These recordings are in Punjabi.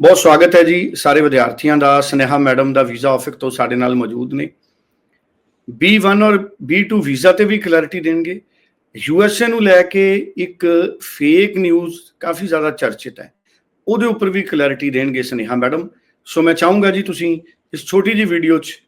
ਬਹੁਤ ਸਵਾਗਤ ਹੈ ਜੀ ਸਾਰੇ ਵਿਦਿਆਰਥੀਆਂ ਦਾ, ਸਨੇਹਾ ਮੈਡਮ ਦਾ ਵੀਜ਼ਾ ਆਫਿਸ ਤੋਂ ਸਾਡੇ ਨਾਲ ਮੌਜੂਦ ਨੇ। B1 ਔਰ B2 ਵੀਜ਼ਾ ਤੇ ਵੀ ਕਲੈਰਿਟੀ ਦੇਣਗੇ। ਯੂਐਸਏ ਨੂੰ ਲੈ ਕੇ ਇੱਕ ਫੇਕ ਨਿਊਜ਼ ਕਾਫੀ ਜ਼ਿਆਦਾ ਚਰਚਿਤ ਹੈ। ਉਹਦੇ ਉੱਪਰ ਵੀ ਕਲੈਰਿਟੀ ਦੇਣਗੇ ਸਨੇਹਾ ਮੈਡਮ। ਸੋ ਮੈਂ ਚਾਹੂੰਗਾ ਜੀ ਤੁਸੀਂ ਇਸ ਛੋਟੀ ਜੀ ਵੀਡੀਓ 'ਚ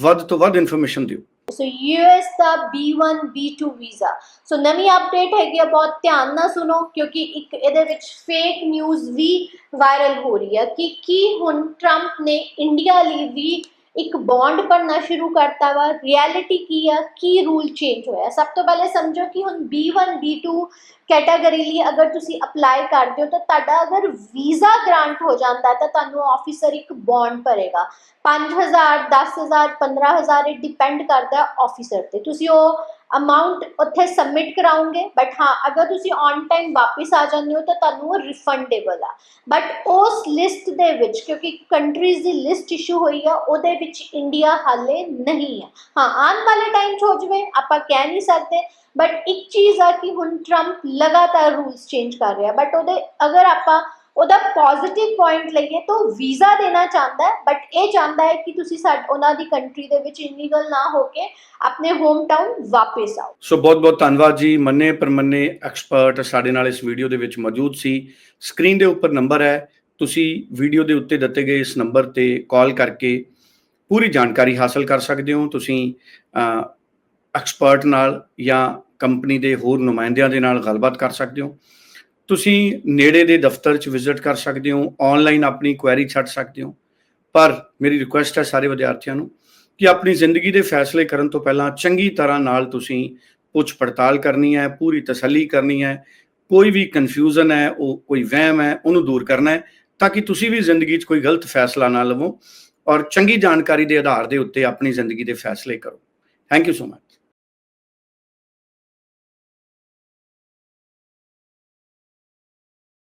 ਵੱਧ ਤੋਂ ਵੱਧ ਇਨਫੋਰਮੇਸ਼ਨ ਦਿਓ। ਸੋ ਯੂਐਸ ਦਾ B1 B2 ਵੀਜ਼ਾ ਸੋ ਨਵੀਂ ਅਪਡੇਟ ਹੈਗੀ ਆ ਬਹੁਤ ਧਿਆਨ ਨਾਲ ਸੁਣੋ ਕਿਉਂਕਿ ਇੱਕ ਇਹਦੇ ਵਿੱਚ ਫੇਕ ਨਿਊਜ਼ ਵੀ ਵਾਇਰਲ ਹੋ ਰਹੀ ਹੈ ਕਿ ਕੀ ਹੁਣ ਟਰੰਪ ਨੇ ਇੰਡੀਆ ਲਈ ਵੀ ਇੱਕ ਬੌਂਡ ਭਰਨਾ ਸ਼ੁਰੂ ਕਰਤਾ ਵਾ। ਰਿਐਲਿਟੀ ਕੀ ਆ? ਕੀ ਰੂਲ ਚੇਂਜ ਹੋਇਆ? ਸਭ ਤੋਂ ਪਹਿਲੇ ਸਮਝੋ ਕਿ ਹੁਣ B1 B2 ਕੈਟਾਗਰੀ ਲਈ ਅਗਰ ਤੁਸੀਂ ਅਪਲਾਈ ਕਰਦੇ ਹੋ ਤਾਂ ਤੁਹਾਡਾ ਅਗਰ ਵੀਜ਼ਾ ਗ੍ਰਾਂਟ ਹੋ ਜਾਂਦਾ ਤਾਂ ਤੁਹਾਨੂੰ ਆਫੀਸਰ ਇੱਕ ਬੌਂਡ ਭਰੇਗਾ। 5000 10000 15000 ਇਹ ਡਿਪੈਂਡ ਕਰਦਾ ਹੈ ਆਫੀਸਰ ਤੇ। ਤੁਸੀਂ ਉਹ ਅਮਾਉਂਟ ਉੱਥੇ ਸਬਮਿਟ ਕਰਾਉਂਗੇ ਬਟ ਹਾਂ, ਅਗਰ ਤੁਸੀਂ ਔਨ ਟਾਈਮ ਵਾਪਸ ਆ ਜਾਂਦੇ ਹੋ, ਤਾਂ ਤੁਹਾਨੂੰ ਉਹ ਰਿਫੰਡੇਬਲ ਆ। ਬਟ ਉਸ ਲਿਸਟ ਦੇ ਵਿੱਚ, ਕਿਉਂਕਿ ਕੰਟਰੀਜ਼ ਦੀ ਲਿਸਟ ਇਸ਼ੂ ਹੋਈ ਆ, ਉਹਦੇ ਵਿੱਚ ਇੰਡੀਆ ਹਾਲੇ ਨਹੀਂ ਆ। ਹਾਂ, ਆਉਣ ਵਾਲੇ ਟਾਈਮ 'ਚ ਹੋ ਜਵੇ, ਆਪਾਂ ਕਹਿ ਨਹੀਂ ਸਕਦੇ ਬਟ ਇੱਕ ਚੀਜ਼ ਆ ਕਿ ਹੁਣ ਟਰੰਪ ਲਗਾਤਾਰ ਰੂਲਸ ਚੇਂਜ ਕਰ ਰਿਹਾ ਬਟ ਉਹਦੇ, ਅਗਰ ਆਪਾਂ ਉਹਦਾ ਪੋਜ਼ਿਟਿਵ ਪੁਆਇੰਟ ਲਈਏ ਤਾਂ ਵੀਜ਼ਾ ਦੇਣਾ ਚਾਹੁੰਦਾ ਹੈ ਬਟ ਇਹ ਚਾਹੁੰਦਾ ਹੈ ਕਿ ਤੁਸੀਂ ਸਾਡ ਉਹਨਾਂ ਦੀ ਕੰਟਰੀ ਦੇ ਵਿੱਚ ਇਲੀਗਲ ਨਾ ਹੋ ਕੇ ਆਪਣੇ ਹੋਮ ਟਾਊਨ ਵਾਪਸ ਆਓ। ਸੋ ਬਹੁਤ ਬਹੁਤ ਧੰਨਵਾਦ ਜੀ। ਮੰਨੇ ਪਰਮੰਨੇ ਐਕਸਪਰਟ ਸਾਡੇ ਨਾਲ ਇਸ ਵੀਡੀਓ ਦੇ ਵਿੱਚ ਮੌਜੂਦ ਸੀ। ਸਕਰੀਨ ਦੇ ਉੱਪਰ ਨੰਬਰ ਹੈ। ਤੁਸੀਂ ਵੀਡੀਓ ਦੇ ਉੱਤੇ ਦਿੱਤੇ ਗਏ ਇਸ ਨੰਬਰ ਤੇ ਕਾਲ ਕਰਕੇ ਪੂਰੀ ਜਾਣਕਾਰੀ ਹਾਸਲ ਕਰ ਸਕਦੇ ਹੋ। ਤੁਸੀਂ ਐਕਸਪਰਟ ਨਾਲ ਜਾਂ ਕੰਪਨੀ ਦੇ ਹੋਰ ਨੁਮਾਇੰਦਿਆਂ ਦੇ ਨਾਲ ਗੱਲਬਾਤ ਕਰ ਸਕਦੇ ਹੋ। ਤੁਸੀਂ ਨੇੜੇ ਦੇ ਦਫ਼ਤਰ 'ਚ ਵਿਜ਼ਿਟ ਕਰ ਸਕਦੇ ਹੋ ਆਨਲਾਈਨ ਆਪਣੀ ਕੁਐਰੀ ਛੱਡ ਸਕਦੇ ਹੋ। ਪਰ ਮੇਰੀ ਰਿਕੁਐਸਟ ਹੈ ਸਾਰੇ ਵਿਦਿਆਰਥੀਆਂ ਨੂੰ ਕਿ ਆਪਣੀ ਜ਼ਿੰਦਗੀ ਦੇ ਫੈਸਲੇ ਕਰਨ ਤੋਂ ਪਹਿਲਾਂ ਚੰਗੀ ਤਰ੍ਹਾਂ ਨਾਲ ਤੁਸੀਂ ਪੁੱਛ ਪੜਤਾਲ ਕਰਨੀ ਹੈ, ਪੂਰੀ ਤਸੱਲੀ ਕਰਨੀ ਹੈ। ਕੋਈ ਵੀ ਕਨਫਿਊਜ਼ਨ ਹੈ, ਉਹ ਕੋਈ ਵਹਿਮ ਹੈ, ਉਹਨੂੰ ਦੂਰ ਕਰਨਾ ਹੈ ਤਾਂ ਕਿ ਤੁਸੀਂ ਵੀ ਜ਼ਿੰਦਗੀ 'ਚ ਕੋਈ ਗਲਤ ਫੈਸਲਾ ਨਾ ਲਵੋ ਔਰ ਚੰਗੀ ਜਾਣਕਾਰੀ ਦੇ ਆਧਾਰ ਦੇ ਉੱਤੇ ਆਪਣੀ ਜ਼ਿੰਦਗੀ ਦੇ ਫੈਸਲੇ ਕਰੋ। Thank you so much